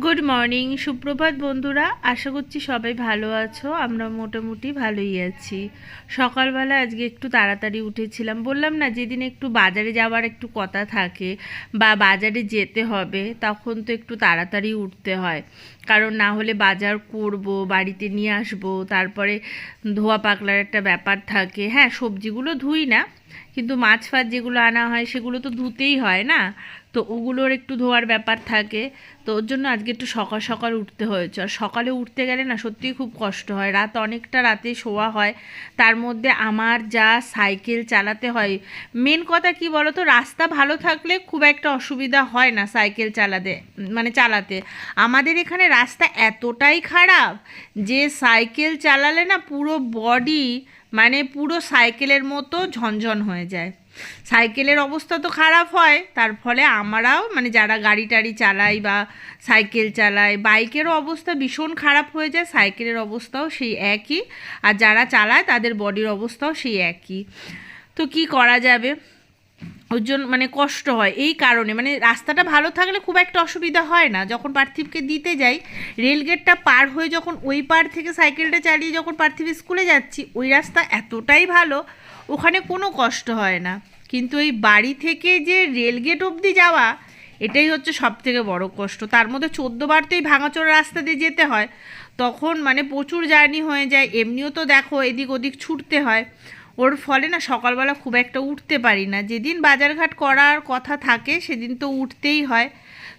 Good morning সুপ্রভাত বন্ধুরা। আশা করছি সবাই ভালো আছো। আমরা মোটামুটি ভালোই আছি। সকালবেলা আজকে একটু তাড়াতাড়ি উঠেছিলাম। বললাম না, যেদিন একটু বাজারে যাওয়ার একটু কথা থাকে বা বাজারে যেতে হবে, তখন তো একটু তাড়াতাড়ি উঠতে হয়। কারণ না হলে বাজার করব, বাড়িতে নিয়ে আসব, তারপরে ধোয়া পাকলার একটা ব্যাপার থাকে। হ্যাঁ সবজিগুলো ধুই না, কিন্তু মাছ ফাছ যেগুলো আনা হয়, সেগুলো তো ধুতেই হয় না। তো ওগুলোর একটু ধোয়ার ব্যাপার থাকে। তো ওর জন্য আজকে একটু সকাল সকাল উঠতে হয়েছে। আর সকালে উঠতে গেলে না সত্যিই খুব কষ্ট হয়। রাত অনেকটা রাতে শোয়া হয়। তার মধ্যে আমার যা সাইকেল চালাতে হয়, মেন কথা কি বলো তো রাস্তা ভালো থাকলে খুব একটা অসুবিধা হয় না সাইকেল চালাতে মানে চালাতে। আমাদের এখানে রাস্তা এতটাই খারাপ যে সাইকেল চালালে না পুরো বডি মানে পুরো সাইকেলের মতো ঝনঝন হয়ে যায়। সাইকেলের অবস্থা তো খারাপ হয়, তার ফলে আমরাও মানে যারা গাড়ি টাড়ি চালাই বা সাইকেল চালায় বাইকেরও অবস্থা ভীষণ খারাপ হয়ে যায়, সাইকেলের অবস্থাও সেই একই, আর যারা চালায় তাদের বডির অবস্থাও সেই একই। তো কি করা যাবে? ওর জন্য মানে কষ্ট হয়, এই কারণে মানে রাস্তাটা ভালো থাকলে খুব একটা অসুবিধা হয় না, যখন পার্থিবকে দিতে যাই রেলগেটটা পার হয়ে যখন ওই পার থেকে সাইকেলটা চালিয়ে যখন পার্থিব স্কুলে যাচ্ছি, ওই রাস্তা এতটাই ভালো ওখানে কোনো কষ্ট হয় না। কিন্তু এই বাড়ি থেকে যে রেলগেট অবধি যাওয়া, এটাই হচ্ছে সব থেকে বড় কষ্ট। তার মধ্যে চোদ্দোবার তো এই ভাঙাচোরা রাস্তা দিয়ে যেতে হয়। তখন মানে প্রচুর জার্নি হয়ে যায়। এমনিও তো দেখো এদিক ওদিক ছুটতে হয়। ওর ফলে না সকালবেলা খুব একটা উঠতে পারি না। যেদিন বাজারঘাট করার কথা থাকে, সেদিন তো উঠতেই হয়।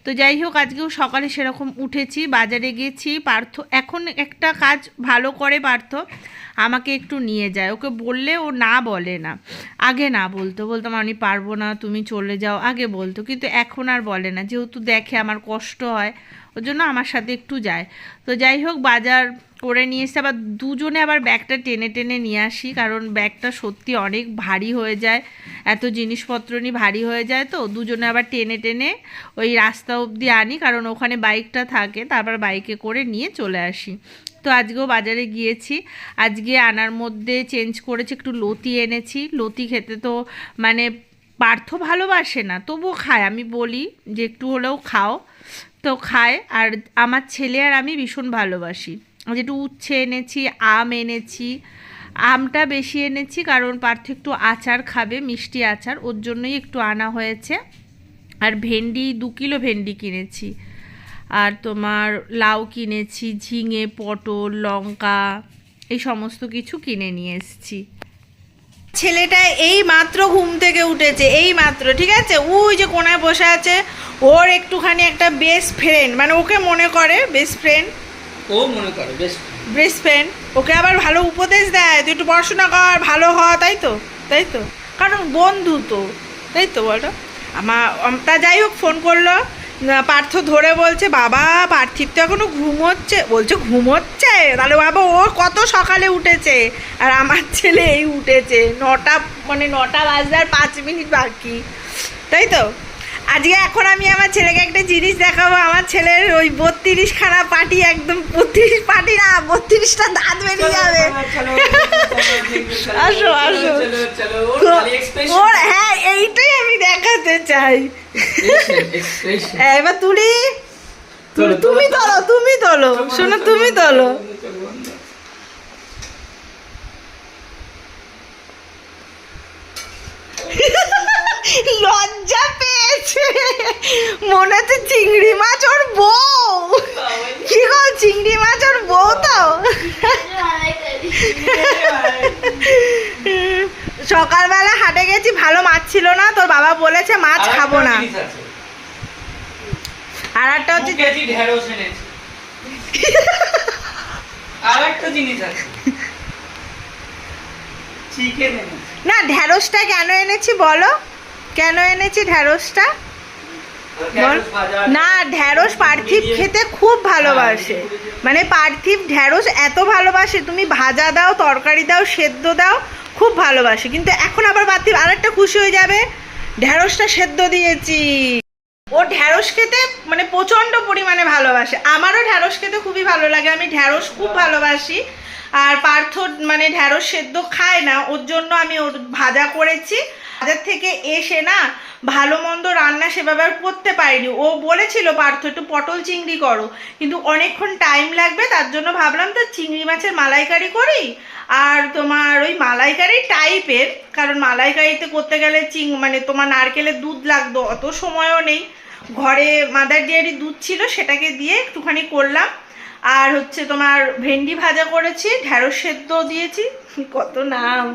তো যাই হোক, আজকেও সকালে সেরকম উঠেছি, বাজারে গেছি। পার্থ, এখন একটা কাজ ভালো করে পার্থ, আমাকে একটু নিয়ে যায়। ওকে বললে ও না বলে না। আগে না বলতো বলতাম আমি পারব না, তুমি চলে যাও। আগে বলতো, কিন্তু এখন আর বলে না। যেহেতু দেখে আমার কষ্ট হয়, ওর জন্য আমার সাথে একটু যায়। তো যাই হোক, বাজার করে নিয়ে এসে আবার দুজনে আবার ব্যাগটা টেনে টেনে নিয়ে আসি, কারণ ব্যাগটা সত্যি অনেক ভারী হয়ে যায়। এত জিনিসপত্র নিয়ে ভারী হয়ে যায় তো, দুজনে আবার টেনে টেনে ওই রাস্তা অবধি আনি, কারণ ওখানে বাইকটা থাকে, তারপর বাইকে করে নিয়ে চলে আসি। তো আজকেও বাজারে গিয়েছি। আজকে আনার মধ্যে চেঞ্জ করেছি, একটু লতি এনেছি। লতি খেতে তো মানে পার্থ ভালোবাসে না, তবুও খায়। আমি বলি যে একটু হলেও খাও। তো খায়, আর আমার ছেলে আর আমি ভীষণ ভালোবাসি। যেটু উচ্ছে এনেছি, আম এনেছি, আমটা বেশি এনেছি কারণ পার্থ একটু আচার খাবে, মিষ্টি আচার, ওর জন্যই একটু আনা হয়েছে। আর ভেন্ডি, দু কিলো ভেন্ডি কিনেছি। আর তোমার লাউ কিনেছি, ঝিঙে, পটল, লঙ্কা, এই সমস্ত কিছু কিনে নিয়ে এসেছি। ছেলেটা এই মাত্র ঘুম থেকে উঠেছে এই মাত্র ঠিক আছে? ওই যে কোনায় বসে আছে, ওর একটুখানি একটা বেস্ট ফ্রেন্ড মানে ওকে মনে করে বেস্ট ফ্রেন্ড ও মনে করে বেস্ট ফ্রেন্ড ওকে আবার ভালো উপদেশ দেয়, তুই একটু পড়াশোনা কর, ভালো হ তাই তো? তাই তো? কারণ বন্ধু তো, তাই তো বলো? আমার আম- তা যাই হোক ফোন করল। পার্থ ধরে বলছে, বাবা, পার্থিব তো এখনও ঘুমোচ্ছে। বলছে, ঘুমোচ্ছে? তাহলে বাবা, ও কত সকালে উঠেছে? আর আমার ছেলে এই উঠেছে। নটা মানে নটা বাজতে পাঁচ মিনিট বাকি। তাই তো? আজকে এখন আমি আমার ছেলেকে একটা জিনিস দেখাবো। আমার ছেলের ওই বত্রিশ খানা পাটি একদম বত্রিশ পাটি না বত্রিশটা দাঁত বেরিয়ে যাবে। আসো, আসো। ওর হ্যাঁ এইটাই আমি দেখাতে চাই। হ্যাঁ, এবার তুলি। তুমি তোলো, তোলো তুমি তোলো শোনো তুমি তোলো চলো, বন্ধ। লজ্জা পেয়েছে। মনে হচ্ছে চিংড়ি মাছ ওর বউ। কি গো চিংড়ি মাছ ওর বউ তো? সকালবেলা হাটে গেছি ভালো মাছ ছিল না তোর বাবা বলেছে মাছ খাব না। আর একটা হচ্ছে না ঢ্যাঁড়সটা কেন এনেছি বলো? কেন এনেছি ঢ্যাঁড়সটা? না ঢ্যাঁড়স পার্থিব খেতে খুব ভালোবাসে। মানে পার্থিব ঢ্যাঁড়স এত ভালোবাসে তুমি ভাজা দাও তরকারি দাও সেদ্ধ দাও খুব ভালোবাসে। কিন্তু এখন আবার পার্থিব আরেকটা খুশি হয়ে যাবে। ঢ্যাঁড়সটা সেদ্ধ দিয়েছি। ও ঢ্যাঁড়স খেতে মানে প্রচণ্ড পরিমাণে ভালোবাসে। আমারও ঢ্যাঁড়স খেতে খুবই ভালো লাগে। আমি ঢ্যাঁড়স খুব ভালোবাসি। আর পার্থ মানে ঢ্যাঁড়স সেদ্ধ খায় না। ওর জন্য আমি ওর ভাজা করেছি। বাজার থেকে এসে না ভালো মন্দ রান্না সেভাবে আর করতে পারিনি। ও বলেছিল, পার্থ, একটু পটল চিংড়ি করো। কিন্তু অনেকক্ষণ টাইম লাগবে, তার জন্য ভাবলাম, তো চিংড়ি মাছের মালাইকারি করি? আর তোমার ওই মালাইকারি টাইপের, কারণ মালাইকারিতে করতে গেলে চিং মানে তোমার নারকেলের দুধ লাগতো, অত সময়ও নেই। ঘরে মাদার ডেয়ারি দুধ ছিল, সেটাকে দিয়ে একটুখানি করলাম। আর হচ্ছে তোমার ভেন্ডি ভাজা করেছি ঢ্যাঁড়স সেদ্ধ দিয়েছি। কত নাম!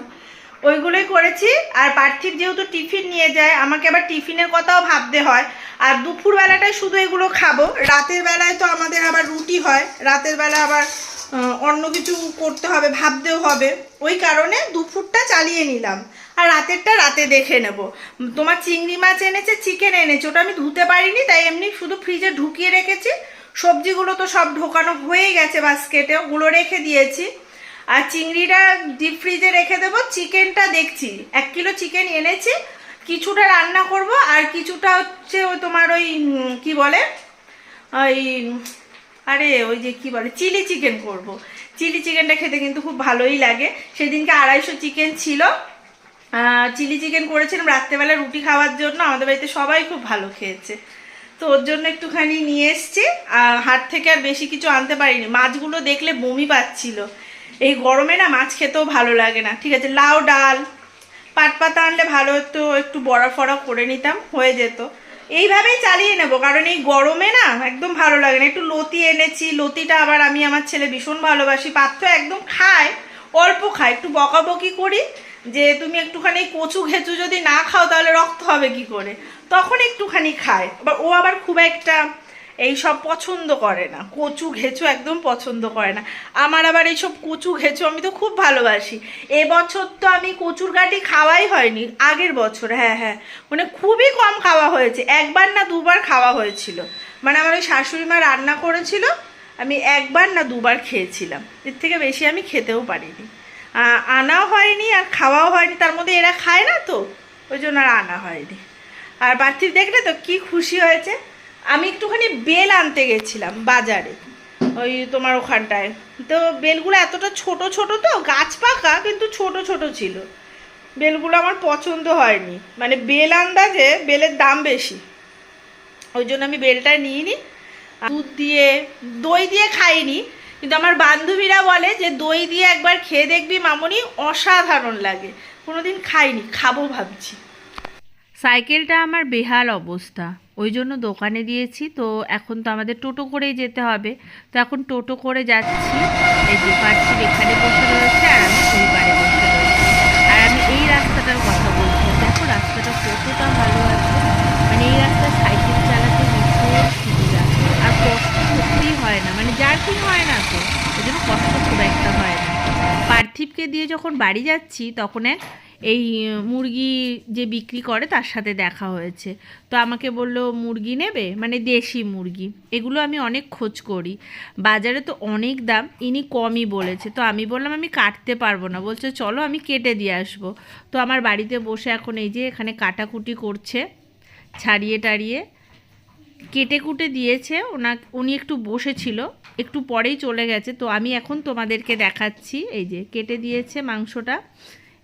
ওইগুলোই করেছি। আর পার্থিব যেহেতু টিফিন নিয়ে যায়, আমাকে আবার টিফিনের কথাও ভাবতে হয়। আর দুপুর বেলাটায় শুধু এগুলো খাব। রাতের বেলায় তো আমাদের আবার রুটি হয়। রাতের বেলা আবার অন্য কিছু করতে হবে, ভাবতেও হবে। ওই কারণে দুপুরটা চালিয়ে নিলাম। আর রাতেরটা রাতে দেখে নেব। তোমার চিংড়ি মাছ এনেছে চিকেন এনেছে। ওটা আমি ধুতে পারিনি, তাই এমনি শুধু ফ্রিজে ঢুকিয়ে রেখেছি। সবজিগুলো তো সব ঢোকানো হয়ে গেছে বাস্কেটে ওগুলো রেখে দিয়েছি। আর চিংড়িটা ডিপ ফ্রিজে রেখে দেবো। চিকেনটা দেখছি। এক কিলো চিকেন এনেছি। কিছুটা রান্না করব আর কিছুটা হচ্ছে ওই তোমার ওই কি বলে? ওই, আরে, ওই যে কি বলে? চিলি চিকেন করব। চিলি চিকেনটা খেতে কিন্তু খুব ভালোই লাগে। সেদিনকে আড়াইশো চিকেন ছিল। চিলি চিকেন করেছিলাম রাত্রেবেলা রুটি খাওয়ার জন্য। আমাদের বাড়িতে সবাই খুব ভালো খেয়েছে। তো ওর জন্য একটুখানি নিয়ে এসছি। হাট থেকে আর বেশি কিছু আনতে পারিনি। মাছগুলো দেখলে বমি পাচ্ছিল। এই গরমে না মাছ খেতেও ভালো লাগে না। ঠিক আছে, লাউ, ডাল, পাট পাতা আনলে ভালো হতো, একটু বড়া ফড়া করে নিতাম, হয়ে যেত। এইভাবেই চালিয়ে নেব, কারণ এই গরমে না একদম ভালো লাগে না। একটু লতি এনেছি, লতিটা আবার আমি আমার ছেলে ভীষণ ভালোবাসি, পাত্র একদম খায়, অল্প খায়, একটু বকাবকি করি, যে তুমি একটুখানি কচু ঘেঁচু যদি না খাও, তাহলে রক্ত হবে কি করে? তখন একটুখানি খায়। আবার ও আবার খুব একটা এই সব পছন্দ করে না। কচু ঘেঁচু একদম পছন্দ করে না। আমার আবার এইসব কচু ঘেঁচু আমি তো খুব ভালোবাসি। এবছর তো আমি কচুর গাটি খাওয়াই হয়নি, আগের বছর হ্যাঁ হ্যাঁ। মানে খুবই কম খাওয়া হয়েছে, একবার না দুবার খাওয়া হয়েছিল। মানে আমার ওই শাশুড়ি মা রান্না করেছিল, আমি একবার না দুবার খেয়েছিলাম। এর থেকে বেশি আমি খেতেও পারিনি। আনাও হয়নি আর খাওয়াও হয়নি, তার মধ্যে এরা খায় না তো, ওই জন্য আর আনা হয়নি। আর পার্থিব দেখলে তো কি খুশি হয়েছে। আমি একটুখানি বেল আনতে গেছিলাম বাজারে, ওই তোমার ওখানটায়। তো বেলগুলো এতটা ছোট ছোট তো, গাছ পাকা, কিন্তু ছোট ছোট ছিল। বেলগুলো আমার পছন্দ হয়নি। মানে বেল আন্দাজে বেলের দাম বেশি। ওই জন্য আমি বেলটা নিইনি। দুধ দিয়ে, দই দিয়ে খাইনি। কিন্তু আমার বান্ধবীরা বলে যে, দই দিয়ে একবার খেয়ে দেখবি মামনি, অসাধারণ লাগে। কোনোদিন খাইনি, খাব ভাবছি। সাইকেলটা আমার বেহাল অবস্থা। ওই জন্য দোকানে দিয়েছি। তো এখন তো আমাদের টোটো করেই যেতে হবে। তো এখন টোটো করে যাচ্ছি। এই যে পার্থিব এখানে বসে রয়েছে আর আমি ওই পারে বসে রয়েছি। আর আমি এই রাস্তাটার কথা বলছি। দেখো রাস্তাটা কতটা ভালো আছে। মানে এই রাস্তায় সাইকেল চালাতে ভীষণ সুবিধা। আর কষ্ট সত্যিই হয় না। মানে জার্কিং হয় না তো? ওই জন্য কষ্ট খুব একটা হয় না। পার্থিবকে দিয়ে যখন বাড়ি যাচ্ছি, তখন এক এই মুরগি যে বিক্রি করে তার সাথে দেখা হয়েছে। তো আমাকে বলল, মুরগি নেবে? মানে দেশি মুরগি। এগুলো আমি অনেক খোঁজ করি। বাজারে তো অনেক দাম, ইনি কমই বলেছে। তো আমি বললাম, আমি কাটতে পারব না। বলছে, চলো, আমি কেটে দিয়ে আসব। তো আমার বাড়িতে বসে এখন এই যে এখানে কাটাকুটি করছে, ছাড়িয়ে টাড়িয়ে। কেটে কুটে দিয়েছে, ওনা, উনি একটু বসেছিল, একটু পরেই চলে গেছে। তো আমি এখন তোমাদেরকে দেখাচ্ছি, এই যে কেটে দিয়েছে মাংসটা।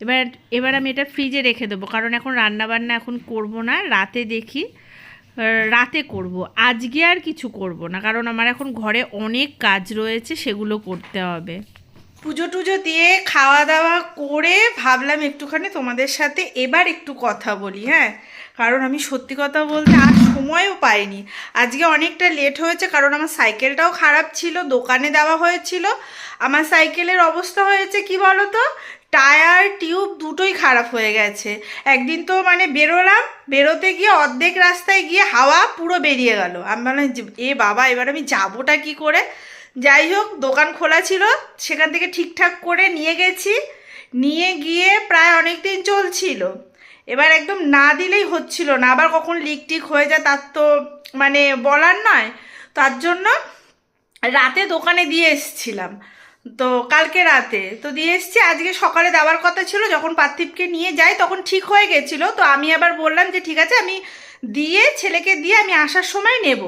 এবার এবার আমি এটা ফ্রিজে রেখে দেবো। কারণ এখন রান্না বান্না এখন করব না, রাতে দেখি রাতে করব। আজকে আর কিছু করব না, কারণ আমার এখন ঘরে অনেক কাজ রয়েছে, সেগুলো করতে হবে। পুজো টুজো দিয়ে খাওয়া দাওয়া করে ভাবলাম একটুখানি তোমাদের সাথে এবার একটু কথা বলি হ্যাঁ? কারণ আমি সত্যি কথা বলতে আর সময়ও পাইনি। আজকে অনেকটা লেট হয়েছে, কারণ আমার সাইকেলটাও খারাপ ছিল, দোকানে দেওয়া হয়েছিল। আমার সাইকেলের অবস্থা হয়েছে কি বলো তো টায়ার টিউব দুটোই খারাপ হয়ে গেছে। একদিন তো মানে বেরোলাম বেরোতে গিয়ে অর্ধেক রাস্তায় গিয়ে হাওয়া পুরো বেরিয়ে গেল। আমি যে, এ বাবা এবার আমি যাবোটা কি করে? যাই হোক দোকান খোলা ছিল সেখান থেকে ঠিকঠাক করে নিয়ে গেছি। নিয়ে গিয়ে প্রায় অনেক দিন চলছিল। এবার একদম না দিলেই হচ্ছিল না। আবার কখন লিক টিক হয়ে যায় তার তো মানে বলার নয়। তার জন্য রাতে দোকানে দিয়ে এসছিলাম। তো কালকে রাতে। তো দিয়ে এসছি, আজকে সকালে দেওয়ার কথা ছিল, যখন পার্থিবকে নিয়ে যাই তখন ঠিক হয়ে গেছিল। তো আমি আবার বললাম যে, ঠিক আছে, আমি দিয়ে ছেলেকে দিয়ে আমি আসার সময় নেব।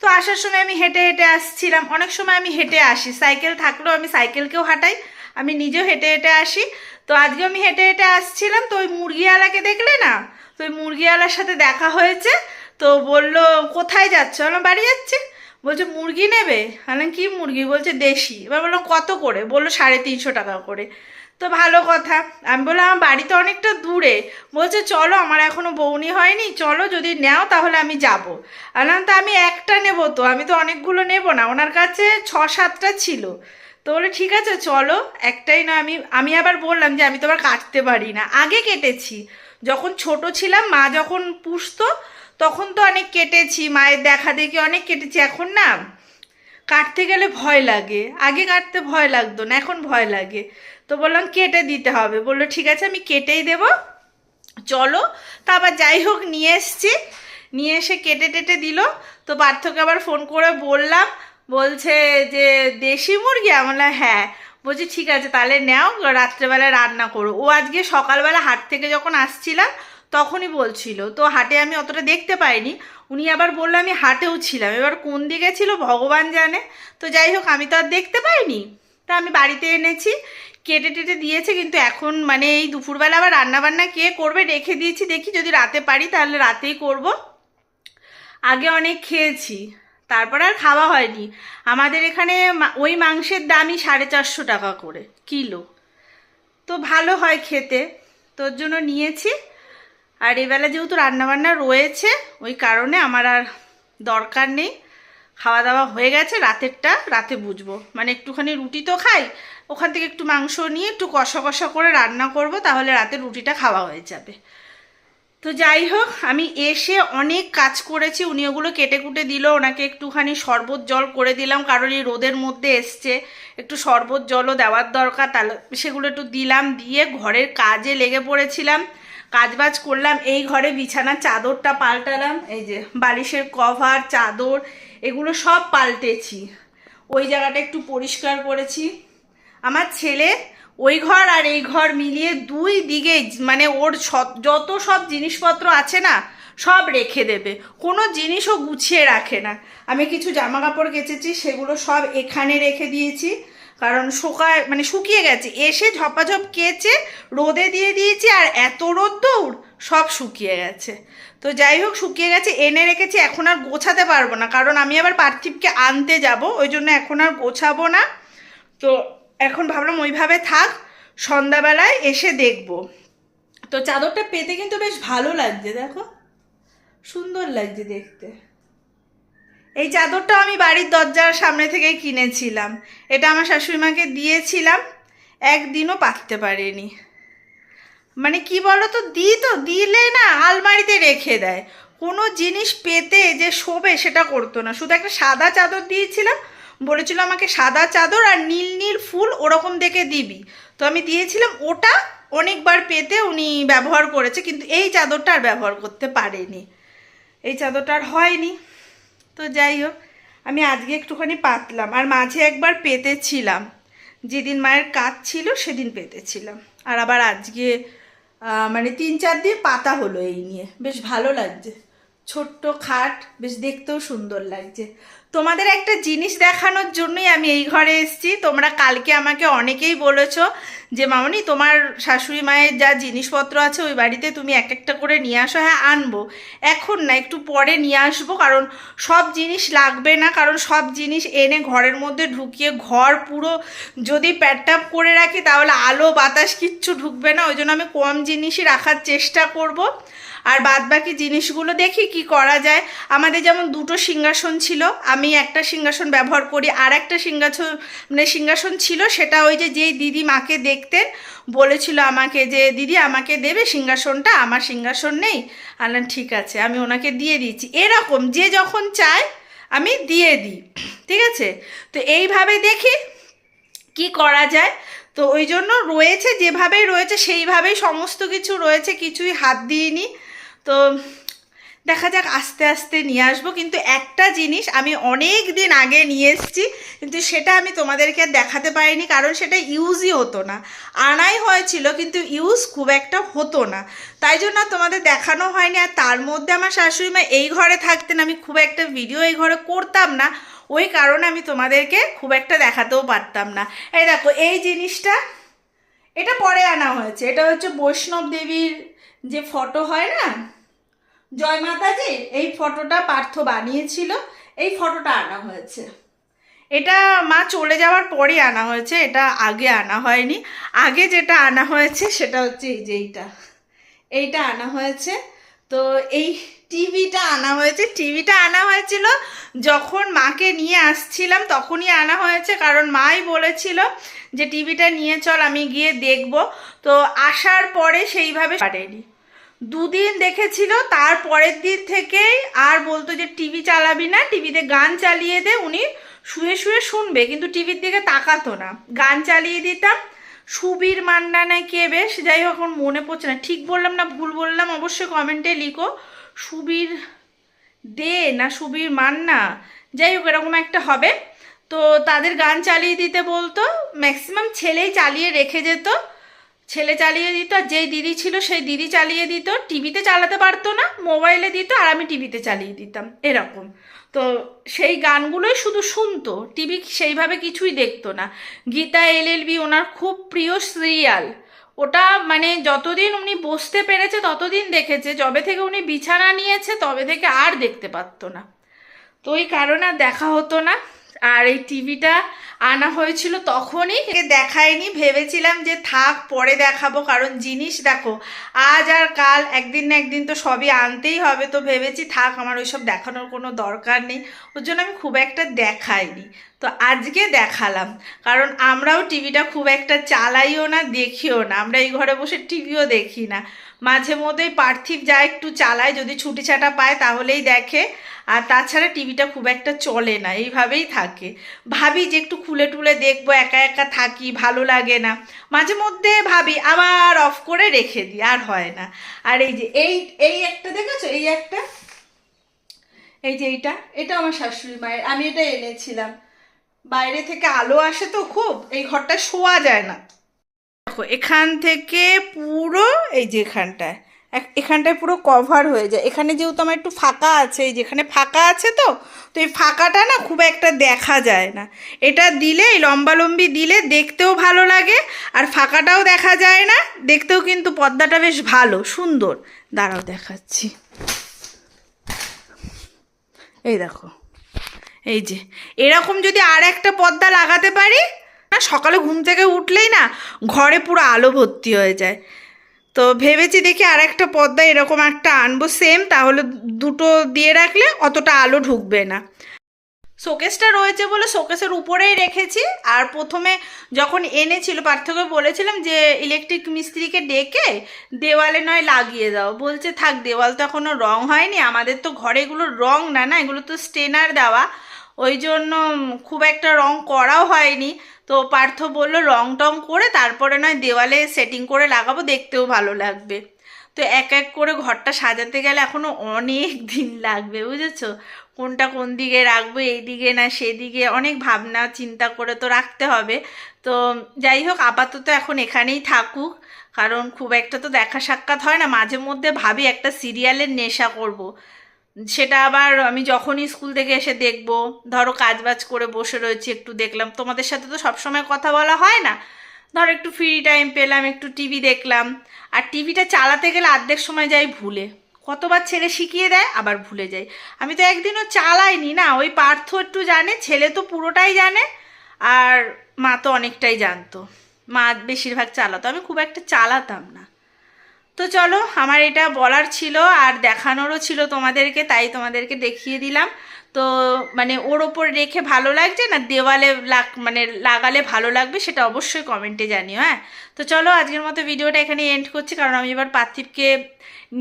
তো আসার সময় আমি হেঁটে হেঁটে আসছিলাম। অনেক সময় আমি হেঁটে আসি। সাইকেল থাকলেও আমি সাইকেলকেও হাঁটাই, আমি নিজেও হেঁটে হেঁটে আসি। তো আজকে আমি হেঁটে হেঁটে আসছিলাম। তো ওই মুরগিওয়ালাকে দেখলে না? তো ওই মুরগিওয়ালার সাথে দেখা হয়েছে। তো বলল, কোথায় যাচ্ছ? আমার বাড়ি যাচ্ছে। বলছে, মুরগি নেবে? আমি কি মুরগি? বলছে, দেশি। এবার বললাম, কত করে? বলল, সাড়ে তিনশো টাকা করে। তো ভালো কথা। আমি বললাম, আমার বাড়ি তো অনেকটা দূরে। বলছে, চলো, আমার এখনও বৌনি হয়নি। চলো, যদি নেও, তাহলে আমি যাব। বললাম, তো আমি একটা নেব তো? আমি তো অনেকগুলো নেব না। ওনার কাছে ছ সাতটা ছিল। তো বলে ঠিক আছে, চলো। একটাই না আমি আমি আবার বললাম যে, আমি তো আবার কাটতে পারি না। আগে কেটেছি। যখন ছোট ছিলাম, মা যখন পুষতো তখন তো অনেক কেটেছি, মায়ের দেখা দেখি অনেক কেটেছি, এখন না কাটতে গেলে ভয় লাগে। আগে কাটতে ভয় লাগতো না, এখন ভয় লাগে। তো বললাম, কেটে দিতে হবে। বলল, ঠিক আছে, আমি কেটেই দেব। চলো। তা আবার যাই হোক, নিয়ে এসছি। নিয়ে এসে কেটে টেটে দিল। তো পার্থকে আবার ফোন করে বললাম, বলছে যে, দেশি মুরগি? আমি বললাম হ্যাঁ। বলছি, ঠিক আছে, তাহলে নাও রাত্রেবেলা রান্না করো। ও আজকে সকালবেলা হাট থেকে যখন আসছিলাম তখনই বলছিল, তো হাটে আমি অতটা দেখতে পাইনি। উনি আবার বলল, আমি হাটেও ছিলাম। এবার কোন দিকে ছিল ভগবান জানে। তো যাই হোক, আমি তো আর দেখতে পাইনি। তা আমি বাড়িতে এনেছি, কেটে টেটে দিয়েছে, কিন্তু এখন মানে এই দুপুরবেলা আবার রান্নাবান্না কে করবে রেখে দিয়েছি। দেখি যদি রাতে পারি, তাহলে রাতেই করব। আগে অনেক খেয়েছি, তারপর আর খাওয়া হয়নি। আমাদের এখানে ওই মাংসের দামই সাড়ে চারশো টাকা করে কিলো। তো ভালো হয় খেতে। তোর জন্য নিয়েছি। আর এবেলা যেহেতু রান্নাবান্না রয়েছে, ওই কারণে আমার আর দরকার নেই। খাওয়া দাওয়া হয়ে গেছে, রাতেরটা, রাতে বুঝব। মানে একটুখানি রুটি তো খাই, ওখান থেকে একটু মাংস নিয়ে একটু কষা কষা করে রান্না করব, তাহলে রাতে রুটিটা খাওয়া হয়ে যাবে। তো যাই হোক, আমি এসে অনেক কাজ করেছি, উনি ওগুলো কেটে কুটে দিল, ওনাকে একটুখানি শরবত জল করে দিলাম, কারণ এই রোদের মধ্যে এসছে, একটু শরবত জলও দেওয়ার দরকার, তাহলে সেগুলো একটু দিলাম, দিয়ে ঘরের কাজে লেগে পড়েছিলাম। কাজবাজ করলাম, এই ঘরে বিছানার চাদরটা পাল্টালাম, এই যে বালিশের কভার, চাদর, এগুলো সব পাল্টেছি। ওই জায়গাটা একটু পরিষ্কার করেছি। আমার ছেলে ওই ঘর আর এই ঘর মিলিয়ে দুই দিকে মানে ওর যত সব জিনিসপত্র আছে না, সব রেখে দেবে। কোনো জিনিসও গুছিয়ে রাখে না। আমি কিছু জামা কাপড় কেচেছি, সেগুলো সব এখানে রেখে দিয়েছি। কারণ শুকায় মানে শুকিয়ে গেছে। এসে ঝপাঝপ কেচে রোদে দিয়ে দিয়েছি আর এত রোদ দৌড়, সব শুকিয়ে গেছে। তো যাই হোক, শুকিয়ে গেছে, এনে রেখেছি, এখন আর গোছাতে পারব না। কারণ আমি আবার পার্থিবকে আনতে যাব, ওই জন্য এখন আর গোছাবো না। তো এখন ভাবলাম ওইভাবে থাক, সন্ধ্যাবেলায় এসে দেখব। তো চাদরটা পেতে কিন্তু বেশ ভালো লাগছে, দেখো। সুন্দর লাগছে দেখতে। এই চাদরটা আমি বাড়ির দরজার সামনে থেকেই কিনেছিলাম। এটা আমার শাশুড়িমাকে দিয়েছিলাম। একদিনও পাততে পারিনি। মানে কি বলো তো দিই তো, দিলে না আলমারিতে রেখে দেয়। কোনো জিনিস পেতে যে শোবে সেটা করতো না। শুধু একটা সাদা চাদর দিয়েছিলাম। বলেছিল আমাকে সাদা চাদর আর নীল নীল ফুল ওরকম দেখে দিবি। তো আমি দিয়েছিলাম। ওটা অনেকবার পেতে উনি ব্যবহার করেছে, কিন্তু এই চাদরটা আর ব্যবহার করতে পারেনি। এই চাদরটা আর হয়নি। তো যাই হোক, আমি আজকে একটুখানি পাতলাম। আর মাঝে একবার পেতেছিলাম। যেদিন মায়ের কাজ ছিল, সেদিন পেতেছিলাম। আর আবার আজকে মানে তিন চার দিন পাতা হলো এই নিয়ে। বেশ ভালো লাগছে। ছোট্ট খাট, বেশ দেখতেও সুন্দর লাগছে। তোমাদের একটা জিনিস দেখানোর জন্যই আমি এই ঘরে এসেছি। তোমরা কালকে আমাকে অনেকেই বলেছ যে, মামনি, তোমার শাশুড়ি মায়ের যা জিনিসপত্র আছে, ওই বাড়িতে তুমি এক একটা করে নিয়ে আসো। হ্যাঁ আনব। এখন না, একটু পরে নিয়ে আসব। কারণ সব জিনিস লাগবে না। কারণ সব জিনিস এনে ঘরের মধ্যে ঢুকিয়ে ঘর পুরো যদি প্যাটটাপ করে রাখি, তাহলে আলো বাতাস কিচ্ছু ঢুকবে না। ওই জন্য আমি কম জিনিসই রাখার চেষ্টা করব। আর বাদ বাকি জিনিসগুলো দেখি কি করা যায়। আমাদের যেমন দুটো সিংহাসন ছিল, আমি একটা সিংহাসন ব্যবহার করি, আর একটা সিংহাসন মানে সিংহাসন ছিল সেটা ওই যে যেই দিদি মাকে দেখতেন, বলেছিল আমাকে যে, দিদি, আমাকে দেবে সিংহাসনটা, আমার সিংহাসন নেই। আনলাম, ঠিক আছে, আমি ওনাকে দিয়ে দিচ্ছি। এরকম যে যখন চায়, আমি দিয়ে দিই, ঠিক আছে? তো এইভাবে দেখি কি করা যায়। তো ওই জন্য রয়েছে, যেভাবেই রয়েছে, সেইভাবেই সমস্ত কিছু রয়েছে, কিছুই হাত দিইনি। তো দেখা যাক আস্তে আস্তে নিয়ে আসব। কিন্তু একটা জিনিস আমি অনেক দিন আগে নিয়ে এসেছি, কিন্তু সেটা আমি তোমাদেরকে দেখাতে পারিনি, কারণ সেটা ইউজই হতো না। আনাই হয়েছিল, কিন্তু ইউজ খুব একটা হতো না। তাই জন্য তোমাদের দেখানো হয়নি, আর তার মধ্যে আমার শাশুড়ি মা এই ঘরে থাকতেন, আমি খুব একটা ভিডিও এই ঘরে করতাম না। ওই কারণে আমি তোমাদেরকে খুব একটা দেখাতেও পারতাম না। এই দেখো, এই জিনিসটা, এটা পরে আনা হয়েছে। এটা হচ্ছে বৈষ্ণব দেবীর যে ফটো হয় না? জয় মাতাজি, এই ফটোটা পার্থ বানিয়েছিল। এই ফটোটা আনা হয়েছে। এটা মা চলে যাওয়ার পরে আনা হয়েছে, এটা আগে আনা হয়নি। আগে যেটা আনা হয়েছে সেটা হচ্ছে এই যে এইটা। এইটা আনা হয়েছে। তো এই টিভিটা আনা হয়েছে। টিভিটা আনা হয়েছিল যখন মাকে নিয়ে আসছিলাম, তখনই আনা হয়েছে, কারণ মাই বলেছিল যে টিভিটা নিয়ে চল, আমি গিয়ে দেখব। তো আসার পরে সেইভাবে পারেনি। দুদিন দেখেছিল, তার পরের দিন থেকেই আর বলতো যে, টিভি চালাবি না, টিভিতে গান চালিয়ে দে, উনি শুয়ে শুয়ে শুনবে, কিন্তু টিভির দিকে তাকাতো না। গান চালিয়ে দিতাম, সুবীর মান্না না কে বেশ, যাই হোক, এখন মনে পড়ছে না। ঠিক বললাম না, ভুল বললাম, অবশ্যই কমেন্টে লিখো। সুবীর দে না সুবীর মান্না? যাই হোক, এরকম একটা হবে। তো তাদের গান চালিয়ে দিতে বলতো, ম্যাক্সিমাম ছেলেই চালিয়ে রেখে যেত। ছেলে চালিয়ে দিত, আর যেই দিদি ছিল সেই দিদি চালিয়ে দিত। টিভিতে চালাতে পারতো না, মোবাইলে দিত, আর আমি টিভিতে চালিয়ে দিতাম, এরকম। তো সেই গানগুলোই শুধু শুনতো, টিভি সেইভাবে কিছুই দেখতো না। গীতা এলএলবি ওনার খুব প্রিয় সিরিয়াল। ওটা মানে যতদিন উনি বসতে পেরেছে, ততদিন দেখেছে। যবে থেকে উনি বিছানা নিয়েছে, তবে থেকে আর দেখতে পারতো না। তো ওই কারণে দেখা হতো না। আর এই টিভিটা আনা হয়েছিল তখনই। দেখায়নি, ভেবেছিলাম যে থাক, পরে দেখাবো, কারণ জিনিস দেখো, আজ আর কাল একদিন না একদিন তো সবই আনতেই হবে, তো ভেবেছি থাক, আমার ওইসব দেখানোর কোনো দরকার নেই। ওর জন্য আমি খুব একটা দেখাইনি। তো আজকে দেখালাম। কারণ আমরাও টিভিটা খুব একটা চালাইও না, দেখিও না। আমরা এই ঘরে বসে টিভিও দেখি না। মাঝে মধ্যেই পার্থিব যা একটু চালায়, যদি ছুটি ছাটা পায় তাহলেই দেখে। আর তাছাড়া টিভিটা খুব একটা চলে না, এইভাবেই থাকে। ভাবি যে একটু খুলে টুলে দেখব, একা একা থাকি, ভালো লাগে না। মাঝে মধ্যে ভাবি আবার অফ করে রেখে দিই, আর হয় না। আর এই যে, এই এই একটা দেখেছ? এই একটা? এই যে এইটা? এটা আমার শাশুড়ি মায়ের, আমি এটা এনেছিলাম। বাইরে থেকে আলো আসে তো খুব, এই ঘরটা শোয়া যায় না। দেখো, এখান থেকে পুরো, এই যে এখানটায় এখানটায় পুরো কভার হয়ে যায়। এখানে যেহেতু আমার একটু ফাঁকা আছে, এই যেখানে ফাঁকা আছে তো তো এই ফাঁকাটা না খুব একটা দেখা যায় না। এটা দিলে, এই লম্বালম্বি দিলে দেখতেও ভালো লাগে, আর ফাঁকাটাও দেখা যায় না, দেখতেও কিন্তু পর্দাটা বেশ ভালো, সুন্দর। দাঁড়াও দেখাচ্ছি। এই দেখো। এই যে, এরকম যদি আর একটা পর্দা লাগাতে পারি, না, সকালে ঘুম থেকে উঠলেই না ঘরে পুরো আলো ভর্তি হয়ে যায়। তো ভেবেছি দেখি আর একটা পর্দা এরকম একটা আনব সেম তাহলে দুটো দিয়ে রাখলে অতটা আলো ঢুকবে না। শোকেসটা রয়েছে বলে শোকেসের উপরেই রেখেছি, আর প্রথমে যখন এনেছিল, পার্থক্য বলেছিলাম যে ইলেকট্রিক মিস্ত্রিকে ডেকে দেওয়ালে নয় লাগিয়ে দাও। বলছে, থাক দেওয়াল তো এখনও রং হয়নি, আমাদের তো ঘরে এগুলো রং না না, এগুলো তো স্টেনার দেওয়া। ওই জন্য খুব একটা রং করাও হয়নি। তো পার্থ বলল রং টং করে তারপরে নয়, দেওয়ালে সেটিং করে লাগাবো, দেখতেও ভালো লাগবে। তো এক এক করে ঘরটা সাজাতে গেলে এখনও অনেক দিন লাগবে, বুঝেছ? কোনটা কোন দিকে রাখব, এই দিকে না সেদিকে অনেক ভাবনা, চিন্তা করে তো রাখতে হবে। তো যাই হোক, আপাতত এখন এখানেই থাকুক, কারণ খুব একটা তো দেখা সাক্ষাৎ হয় না। মাঝে মধ্যে ভাবি একটা সিরিয়ালের নেশা করব। সেটা আবার আমি যখনই স্কুল থেকে এসে দেখব, ধরো কাজ বাজ করে বসে রয়েছি, একটু দেখলাম। তোমাদের সাথে তো সবসময় কথা বলা হয় না। ধরো একটু ফ্রি টাইম পেলাম, একটু টিভি দেখলাম। আর টিভিটা চালাতে গেলে অর্ধেক সময় যাই ভুলে। কতবার ছেলে শিখিয়ে দেয়, আবার ভুলে যাই আমি তো একদিনও চালাইনি না, ওই পার্থ একটু জানে, ছেলে তো পুরোটাই জানে, আর মা তো অনেকটাই জানতো। মা বেশিরভাগ চালাতো। আমি খুব একটা চালাতাম না। তো চলো, আমার এটা বলার ছিল আর দেখানোরও ছিল তোমাদেরকে, তাই তোমাদেরকে দেখিয়ে দিলাম। তো মানে ওর ওপর রেখে ভালো লাগছে না? দেওয়ালে লাগ মানে লাগালে ভালো লাগবে সেটা অবশ্যই কমেন্টে জানিও হ্যাঁ? তো চলো, আজকের মতো ভিডিওটা এখানে এন্ড করছি, কারণ আমি এবার পার্থিবকে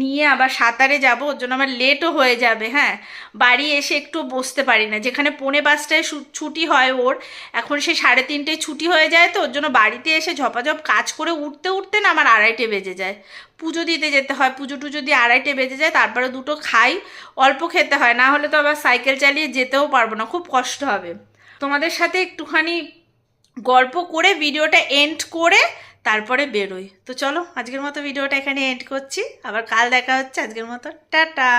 নিয়ে আবার সাঁতারে যাব, ওর জন্য আমার লেটও হয়ে যাবে হ্যাঁ? বাড়ি এসে একটু বসতে পারি না, যেখানে পৌনে পাঁচটায় ছুটি হয় ওর, এখন সে সাড়ে তিনটেয় ছুটি হয়ে যায় তো, ওর জন্য বাড়িতে এসে ঝপাঝপ কাজ করে উঠতে উঠতে না আমার আড়াইটে বেজে যায়। পুজো দিতে যেতে হয়, পুজো টুজো দিয়ে আড়াইটে বেজে যায়, তারপরে দুটো খাই, অল্প খেতে হয়, না হলে তো আবার সাইকেল চালিয়ে যেতেও পারব না, খুব কষ্ট হবে। তোমাদের সাথে একটুখানি গল্প করে ভিডিওটা এন্ড করে তারপরে বেরোই। তো চলো, আজকের মতো ভিডিওটা এখানে এন্ড করছি, আবার কাল দেখা হচ্ছে, আজকের মতো টাটা।